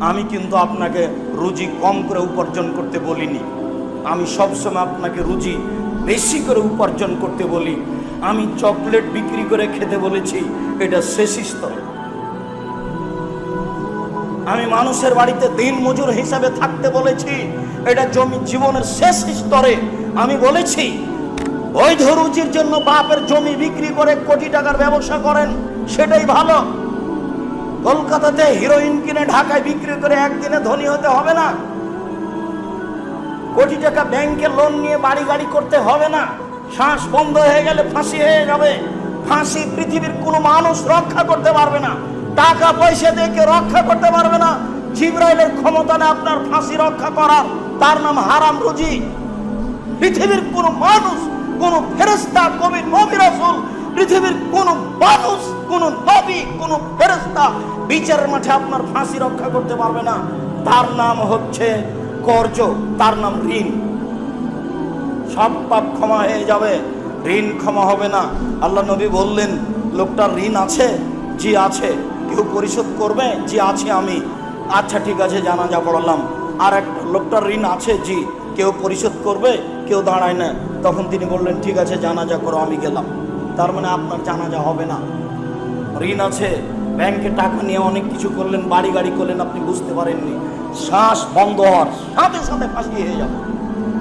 আমি কিন্তু আপনাকে রুজি কম করে উপার্জন করতে বলিনি। আমি সবসময় আপনাকে রুজি বেশি করে উপার্জন করতে বলি। আমি চকলেট বিক্রি করে খেতে বলেছি, এটা শেষ আমি মানুষের বাড়িতে দিন মজুর হিসাবে থাকতে বলেছি, এটা জমি জীবনের শেষ স্তরে আমি বলেছি, বৈধ রুচির জন্য বাপের জমি বিক্রি করে কোটি টাকার ব্যবসা করেন, সেটাই ভালো। কলকাতাতে হিরোইন কিনে ঢাকায় বিক্রি করে একদিনে ধনী হতে হবে না। কোটি টাকা ব্যাংকে লোন নিয়ে বাড়ি গাড়ি করতে হবে না। শ্বাস বন্ধ হয়ে গেলে ফাঁসি হয়ে যাবে। ফাঁসি পৃথিবীর কোনো মানুষ রক্ষা করতে পারবে না। টাকা পয়সা দিয়ে কেউ রক্ষা করতে পারবে না। জিব্রাইলের ক্ষমতা নেই আপনার ফাঁসি রক্ষা করার, তার নাম হারাম রুজি। পৃথিবীর কোন মানুষ, কোন ফেরেস্তা কবি, নবী পৃথিবীর কোন মানুষ, কোন নবী কোন ফেরেস্তা বিচারের মাঠে আপনার ফাঁসি রক্ষা করতে পারবে না। তার নাম হচ্ছে কর্জ তার নাম ঋণ। সব পাপ ক্ষমা হয়ে যাবে, ঋণ ক্ষমা হবে না। আল্লাহ নবী বললেন, লোকটার ঋণ আছে, জি আছে। কেউ পরিশোধ করবে, জি আছে আমি। আচ্ছা ঠিক আছে, জানাজা পড়ালাম। আর একটা, লোকটার ঋণ আছে, জি। কেউ পরিশোধ করবে, কেউ দাঁড়ায় না। তখন তিনি বললেন, ঠিক আছে, জানাজা করো, আমি গেলাম। তার মানে আপনার জানাজা হবে না। ঋণ আছে, ব্যাংকে টাকা নিয়ে অনেক কিছু করলেন, বাড়ি গাড়ি করলেন, আপনি বুঝতে পারেননি। শ্বাস বন্ধ হওয়ার সাথে সাথে ফাঁসি হয়ে যাবে।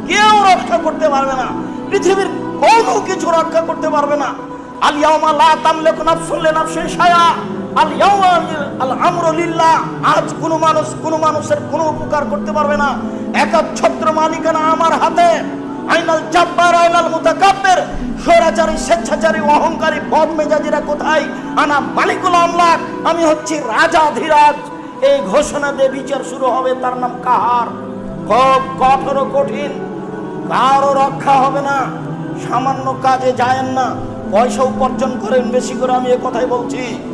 কেউ রক্ষা করতে পারবে না। পৃথিবীর কোনো কিছু রক্ষা করতে পারবে না। আজ কোন মানুষ কোন মানুষের কোনো উপকার করতে পারবে না। একচ্ছত্র মালিকানা আমার হাতে। আইনাল বদ মেজাজিরা কোথায়? আনা মালিকুল আমলাক আমি হচ্ছি রাজা ধীরাজ। এই ঘোষণা দিয়ে বিচার শুরু হবে, তার নাম কাহার। খুব কঠোর কঠিন। কারও রক্ষা হবে না। সামান্য কাজে যায়েন না। পয়সা উপার্জন করেন, বেশি করে আমি এ কথাই বলছি।